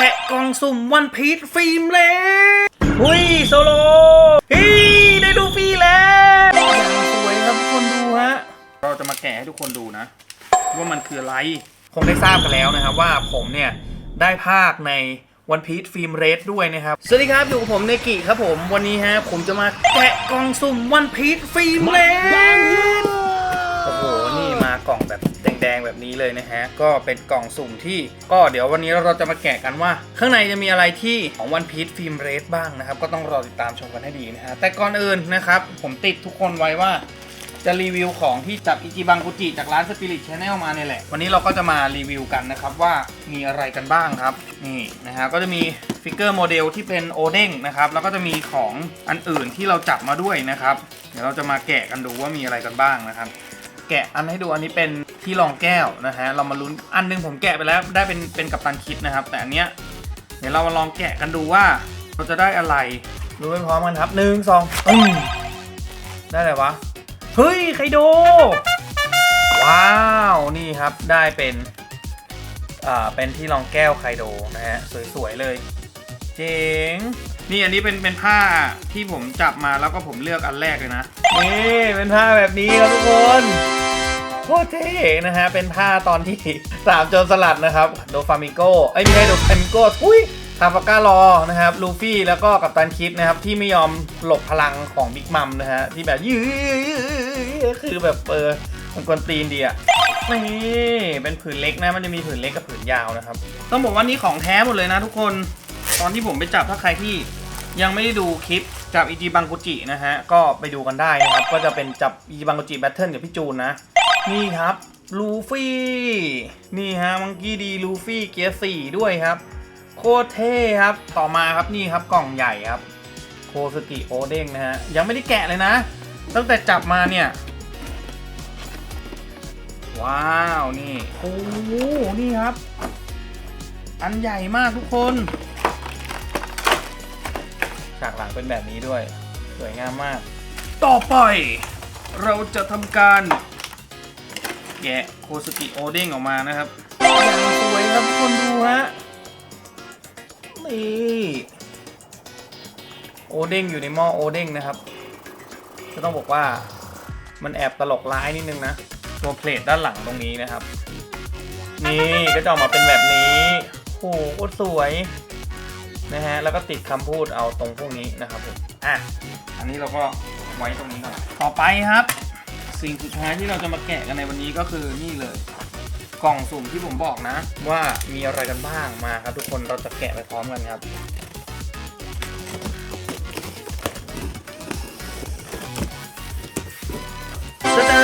แกะกล่องสุ่มวันพีชฟิล์มเลยหุยโซโลฮีได้ดูฟรีแล้วอย่างสวยครับทุกคนดูฮะ เราจะมาแกะให้ทุกคนดูนะ ว่ามันคืออะไร คงได้ทราบกันแล้วนะครับว่าผมเนี่ยได้ภาคในวันพี e ฟิล์มเรดด้วยนะครับ สวัสดีครับ อยู่กับผมเนกิครับผม วันนี้ฮะผมจะมาแกะกล่องสุ่มวันพี e ฟิล์มเรดโอ้โหนี่มา กล่องแบบแดงๆแบบนี้เลยนะฮะก็เป็นกล่องสุ่มที่ก็เดี๋ยววันนี้เราจะมาแกะกันว่า ข้างในจะมีอะไรที่ของวันพี e ฟิล์มเรดบ้างนะครับ ก็ต้องรอติดตามชมกันให้ดีนะฮะแต่ก่อนอื่นนะครับผมติดทุกคนไว้ว่าจะรีวิวของที่จากอิจิบังกุจิจากร้าน Spirit Channel มาเนี่ยแหละ วันนี้เราก็จะมารีวิวกันนะครับว่ามีอะไรกันบ้างครับ นี่นะฮะก็จะมีฟิกเกอร์โมเดลที่เป็นโอเด้งนะครับ แล้วก็จะมีของอันอื่นที่เราจับมาด้วยนะครับ เดี๋ยวเราจะมาแกะกันดูว่ามีอะไรกันบ้างนะครับ แกะอันให้ดูอันนี้เป็นที่รองแก้วนะฮะเรามาลุ้นอันหนึงผมแกะไปแล้วได้เป็นเป็นกัปตันคิดนะครับ แต่อันเนี้ยเดี๋ยวเรามาลองแกะกันดูว่าเราจะได้อะไรดูไปพร้อมกันครับหนึ่งสองอืมได้อะไรวะเฮ้ยไคโดว้าวนี่ครับได้เป็นอ่าเป็นที่รองแก้วไคโดนะฮะสวยๆเลยเจ๋งนี่อันนี้เป็นเป็นผ้าที่ผมจับมาแล้วก็ผมเลือกอันแรกเลยนะนี่เป็นผ้าแบบนี้ครับทุกคนโคตรเท่นะฮะ เป็นผ้าตอนที่สามโจรสลัดนะครับ โดฟามิโกเอ้ไม่ใช่โดฟามิโกทุยทาฟาก้ารอนะครับ ลูฟี่แล้วก็กัปตันคิดนะครับ ที่ไม่ยอมหลบพลังของบิ๊กมัมนะฮะ ที่แบบยื้อคือแบบเออมันกวนตีนดีอะนี่เป็นผืนเล็กนะ มันจะมีผืนเล็กกับผืนยาวนะครับ ต้องบอกว่านี่ของแท้หมดเลยนะทุกคน ตอนที่ผมไปจับถ้าใครที่ยังไม่ได้ดูคลิปจับอีจีบังกุจินะฮะ ก็ไปดูกันได้นะครับ ก็จะเป็นจับอีจีบังกุจิแบทเทิลกับพี่จูนนะ นี่ครับลูฟี่นี่ฮะมังกี้ดีลูฟี่เกียร์สี่ด้วยครับ โคตรเท่ครับต่อมาครับนี่ครับกล่องใหญ่ครับ โคสกิโอเด้งนะฮะยังไม่ได้แกะเลยนะ ตั้งแต่จับมาเนี่ย ว้าวนี่โอ้โหนี่ครับ อันใหญ่มากทุกคนฉากหลังเป็นแบบนี้ด้วย สวยงามมาก ต่อไป เราจะทำการ แกะโคสกิโอเด้งออกมานะครับอย่างสวยครับทุกคนดูฮะ นี่ โอเด้งอยู่ในหม้อโอเด้งนะครับ ก็ต้องบอกว่ามันแอบตลกร้ายนิดนึงนะ ตัวเพลทด้านหลังตรงนี้นะครับ นี่ก็จะออกมาเป็นแบบนี้โหโคตรสวยนะฮะ แล้วก็ติดคำพูดเอาตรงพวกนี้นะครับผม อะ อันนี้เราก็ไว้ตรงนี้ก่อน ต่อไปครับ สิ่งสุดท้ายที่เราจะมาแกะกันในวันนี้ก็คือนี่เลย กล่องสุ่มที่ผมบอกนะ ว่ามีอะไรกันบ้างมาครับทุกคนเราจะแกะไปพร้อมกันครับตะดา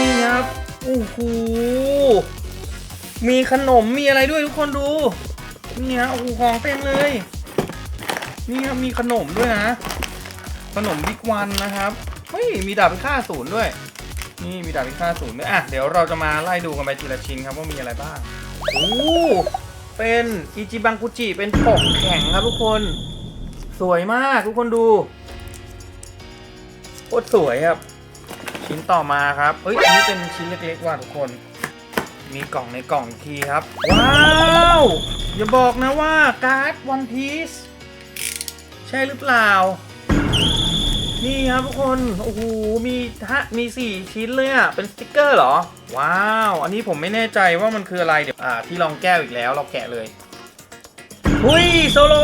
นี่ครับโอ้โหมีขนมมีอะไรด้วยทุกคนดูนี่ฮะโอ้โหของเต็มเลย นี่ครับมีขนมด้วยนะ ขนมบิ๊กวันนะครับ เฮ้ยมีดาบพิฆาตศูนย์ด้วย นี่มีดาบพิฆาตศูนย์ด้วยอะเดี๋ยวเราจะมาไล่ดูกันไปทีละชิ้นครับว่ามีอะไรบ้างโอ้เป็นอิจิบังกุจิเป็นปกแข็งครับทุกคน สวยมากทุกคนดูโคตรสวยครับ ชิ้นต่อมาครับเอ้ยอันนี้เป็นชิ้นเล็กๆว่ะทุกคน มีกล่องในกล่องทีครับ ว้าว อย่าบอกนะว่าการ์ดวันพีซใช่หรือเปล่า นี่ครับทุกคน โอ้โห มีฮะมีสี่ชิ้นเลยอะเป็นสติกเกอร์เหรอ ว้าว อันนี้ผมไม่แน่ใจว่ามันคืออะไร เดี๋ยว อ่า ที่รองแก้วอีกแล้ว เราแกะเลย หุยโซโล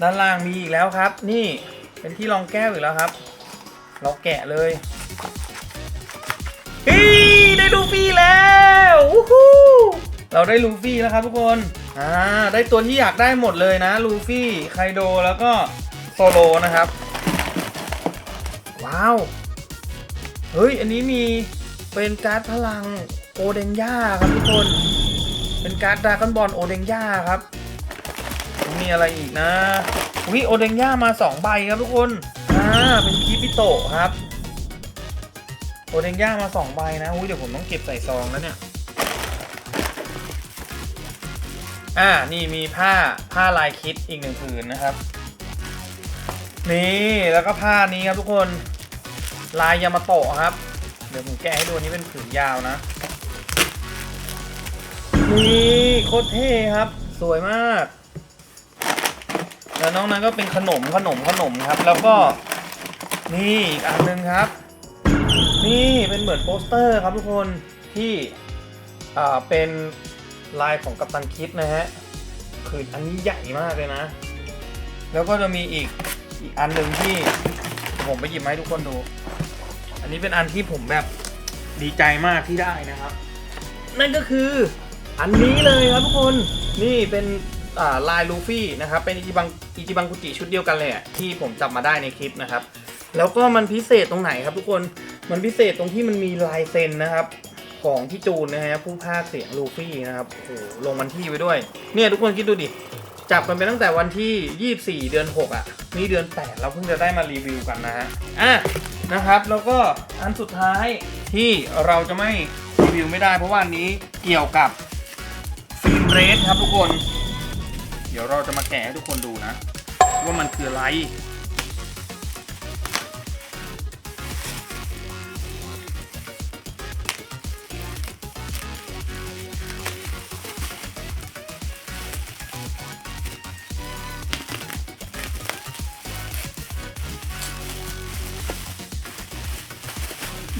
ด้านล่างมีอีกแล้วครับ นี่ เป็นที่รองแก้วอีกแล้วครับ เราแกะเลยเฮ้ยได้ลูฟี่แล้ววู้ฮู้เราได้ลูฟี่แล้วครับทุกคน อ่า ได้ตัวที่อยากได้หมดเลยนะ ลูฟี่ ไคโด แล้วก็โซโลนะครับ ว้าว เฮ้ย อันนี้มีเป็นการ์ดพลังโอเดนย่าครับทุกคน เป็นการ์ดดรากอนบอลโอเดนย่าครับ มีอะไรอีกนะวิโอเดงย่ามาสองใบครับทุกคน อ่า เป็นคิปิโตครับ โอเดงย่ามาสองใบนะอุ้ยเดี๋ยวผมต้องเก็บใส่ซองแล้วเนี่ย อ่า นี่มีผ้าผ้าลายคิดอีกหนึ่งผืนนะครับนี่ แล้วก็ผ้านี้ครับทุกคน ลายยามาโตะครับ เดี๋ยวผมแกะให้ดูนี้เป็นผืนยาวนะ นี่โคตรเท่ครับ สวยมาก แล้วน้อกนั้นก็เป็นขนมขนมขนมครับ แล้วก็นี่อีกอันหนึงครับ นี่เป็นเหมือนโปสเตอร์ครับทุกคนที่อ่าเป็นลายของกัปตันคิดนะฮะคืออันนี้ใหญ่มากเลยนะ แล้วก็จะมีอีกอีกอันหนึ่งที่ผมไปหยิบมาให้ทุกคนดู อันนี้เป็นอันที่ผมแบบดีใจมากที่ได้นะครับ นั่นก็คืออันนี้เลยครับทุกคนนี่เป็นลายลูฟี่นะครับ เป็นอิจิบังอิจิบังกุจิชุดเดียวกันเลยอะที่ผมจับมาได้ในคลิปนะครับ แล้วก็มันพิเศษตรงไหนครับทุกคนมันพิเศษตรงที่มันมีลายเซ็นนะครับของพี่จูนนะฮะผู้พากเสียงลูฟี่นะครับโอ้โหลงวันที่ไว้ด้วย เนี่ยทุกคนคิดดูดิ จับกันไปตั้งแต่วันที่ 24 เดือน 6 อะ นี่เดือน 8 เราเพิ่งจะได้มารีวิวกันนะฮะ อะ นะครับ แล้วก็อันสุดท้ายที่เราจะไม่รีวิวไม่ได้ เพราะว่านนี้เกี่ยวกับฟิล์มเรสครับทุกคน เดี๋ยวเราจะมาแกะให้ทุกคนดูนะ ว่ามันคืออะไร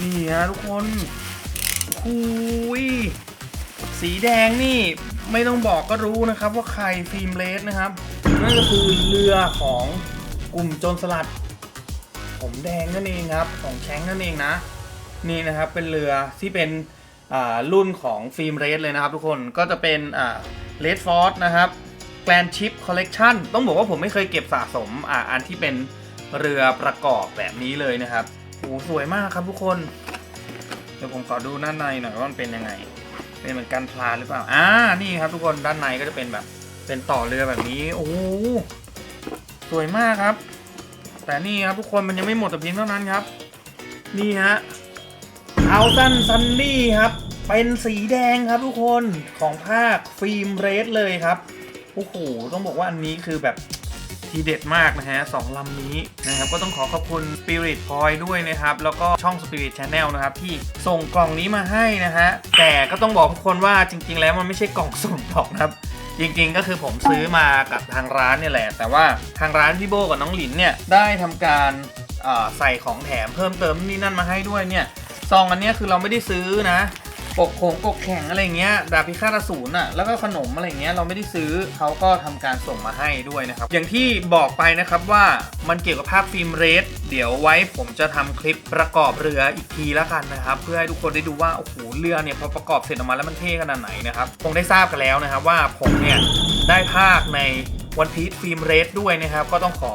นี่ฮะทุกคนคุยสีแดงนี่ไม่ต้องบอกก็รู้นะครับว่าใครฟิล์มเลสนะครับนั่นก็คือเรือของกลุ่มโจรสลัด ผมแดงนั่นเองครับของแชงนั่นเองนะ นี่นะครับเป็นเรือที่เป็นรุ่นของฟิล์มเรสเลยนะครับทุกคนก็จะเป็นเลดฟอร์ดนะครับแกลนชิปคอลเลกชันต้องบอกว่าผมไม่เคยเก็บสะสมออันที่เป็นเรือประกอบแบบนี้เลยนะครับ อ้สวยมากครับทุกคน เดี๋ยวผมขอดูด้านในหน่อยว่ามันเป็นยังไง เป็นเหมือนกันพลาหรือเปล่า อ่า นี่ครับทุกคนด้านในก็จะเป็นแบบ เป็นต่อเรือแบบนี้ โอ้สวยมากครับ แต่นี่ครับทุกคนมันยังไม่หมดแต่เพียงเท่านั้นครับ นี่ฮะเอาซันซันนี่ครับ เป็นสีแดงครับทุกคนของภาคฟิล์มเรสเลยครับ โอ้โห ต้องบอกว่าอันนี้คือแบบ ทีเด็ดมากนะฮะสองลำนี้นะครับก็ต้องขอขอบคุณ Spirit Point ด้วยนะครับ แล้วก็ช่อง Spirit Channel นะครับ ที่ส่งกล่องนี้มาให้นะฮะ แต่ก็ต้องบอกทุกคนว่าจริง ๆ แล้วมันไม่ใช่กล่องสุ่มหรอกนะครับ จริงๆก็คือผมซื้อมากับทางร้านเนี่ยแหละ แต่ว่าทางร้านพี่โบกับน้องหลินเนี่ยได้ทำการใส่ของแถมเพิ่มเติมนี่นั่นมาให้ด้วยเนี่ยซองอันนี้คือเราไม่ได้ซื้อนะ ปกโขงปกแข็งอะไรเงี้ยดาบพิฆาตอสูรอะแล้วก็ขนมอะไรเงี้ยเราไม่ได้ซื้อเขาก็ทำการส่งมาให้ด้วยนะครับ อย่างที่บอกไปนะครับว่ามันเกี่ยวกับภาพฟิล์มเรสเดี๋ยวไว้ผมจะทำคลิปประกอบเรืออีกทีแล้วกันนะครับเพื่อให้ทุกคนได้ดูว่าโอ้โหเรือเนี่ยพอประกอบเสร็จออกมาแล้วมันเท่ขนาดไหนนะครับคงได้ทราบกันแล้วนะครับว่าผมเนี่ยได้ภาคในวันพี e ฟิล์มเรสด้วยนะครับ ก็ต้องขอ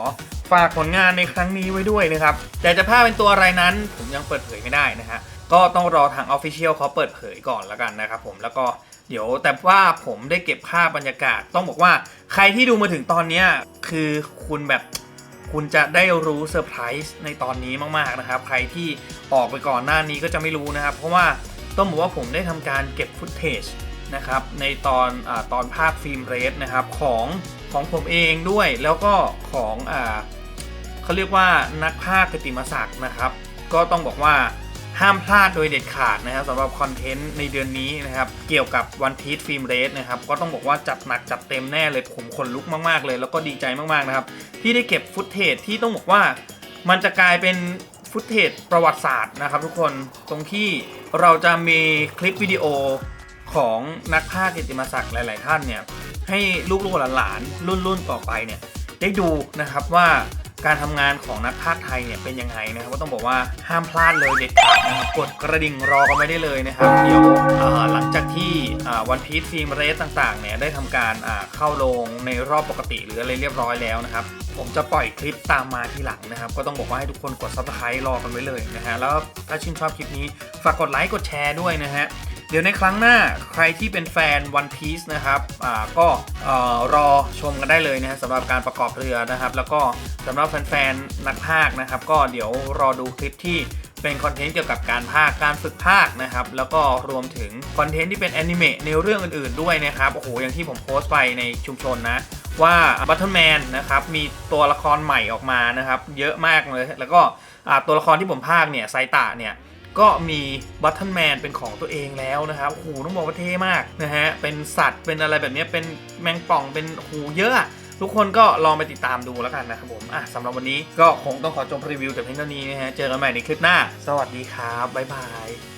ฝากผลงานในครั้งนี้ไว้ด้วยนะครับ แต่จะภาพเป็นตัวอะไรนั้นผมยังเปิดเผยไม่ได้นะฮะ ก็ต้องรอทาง Official เขาเปิดเผยก่อนแล้วกันนะครับผมแล้วก็เดี๋ยวแต่ว่าผมได้เก็บภาพบรรยากาศ ต้องบอกว่าใครที่ดูมาถึงตอนนี้คือคุณแบบคุณจะได้รู้เซอร์ไพรส์ในตอนนี้มากๆนะครับ ใครที่ออกไปก่อนหน้านี้ก็จะไม่รู้นะครับ เพราะว่าต้องบอกว่าผมได้ทำการเก็บฟุตเทจนะครับในตอนอตอนภาคฟิล์มเรสนะครับของของผมเองด้วยแล้วก็ของอเขาเรียกว่านักภาคกติมศักดิ์นะครับ ก็ต้องบอกว่า ห้ามพลาดโดยเด็ดขาดนะครับสำหรับคอนเทนต์ในเดือนนี้นะครับ เกี่ยวกับวันพี e ฟิล์มเรสนะครับ ก็ต้องบอกว่าจัดหนักจัดเต็มแน่เลยผมขนลุกมากๆเลย แล้วก็ดีใจมากๆนะครับ ที่ได้เก็บฟุตเทจที่ต้องบอกว่ามันจะกลายเป็นฟุตเทจประวัติศาสตร์นะครับ ทุกคนตรงที่เราจะมีคลิปวิดีโอของนักภาคกิติมศักดิ์หลาย ๆ ท่านเนี่ยให้ลูกๆหลานๆรุ่น ๆ ต่อไปเนี่ยได้ดูนะครับว่า การทำงานของนักพากย์ไทยเนี่ยเป็นยังไงนะครับก็ต้องบอกว่าห้ามพลาดเลยเด็ดขาดนะครับกดกระดิ่งรอกันไม่ได้เลยนะครับเดี๋ยวหลังจากที่วันพีซฟิล์มเรสต่างๆเนี่ยได้ทำการเข้าลงในรอบปกติหรืออะไรเรียบร้อยแล้วนะครับผมจะปล่อยคลิปตามมาทีหลังนะครับ ก็ต้องบอกว่าให้ทุกคนกด subscribe รอกันไว้เลยนะฮะแล้วถ้าชื่นชอบคลิปนี้ฝากกดไลค์กดแชร์ด้วยนะฮะเดี๋ยวในครั้งหน้าใครที่เป็นแฟน One Piece นะครับก็รอชมกันได้เลยนะฮะสำหรับการประกอบเรือนะครับ แล้วก็ สำหรับแฟนๆนักพากย์นะครับ ก็เดี๋ยวรอดูคลิปที่เป็นคอนเทนต์เกี่ยวกับการพากย์การฝึกพากย์นะครับ แล้วก็รวมถึงคอนเทนต์ที่เป็นแอนิเมะในเรื่องอื่นๆด้วยนะครับโอ้โหอย่างที่ผมโพสต์ไปในชุมชนนะ ว่าบัตเทอร์แมนนะครับมีตัวละครใหม่ออกมานะครับ เยอะมากเลย แล้วก็ตัวละครที่ผมพากย์เนี่ยไซตะเนี่ยก็มีบัตเทิลแมนเป็นของตัวเองแล้วนะครับโอ้โหต้องบอกว่าเท่มากนะฮะ เป็นสัตว์ เป็นอะไรแบบนี้ เป็นแมงป่อง เป็นโอ้โหเยอะ ทุกคนก็ลองไปติดตามดูแล้วกันนะครับผมอะสำหรับวันนี้ก็คงต้องขอจบรีวิวแต่เพียงเท่านี้นะฮะเจอกันใหม่ในคลิปหน้า สวัสดีครับบ๊ายบาย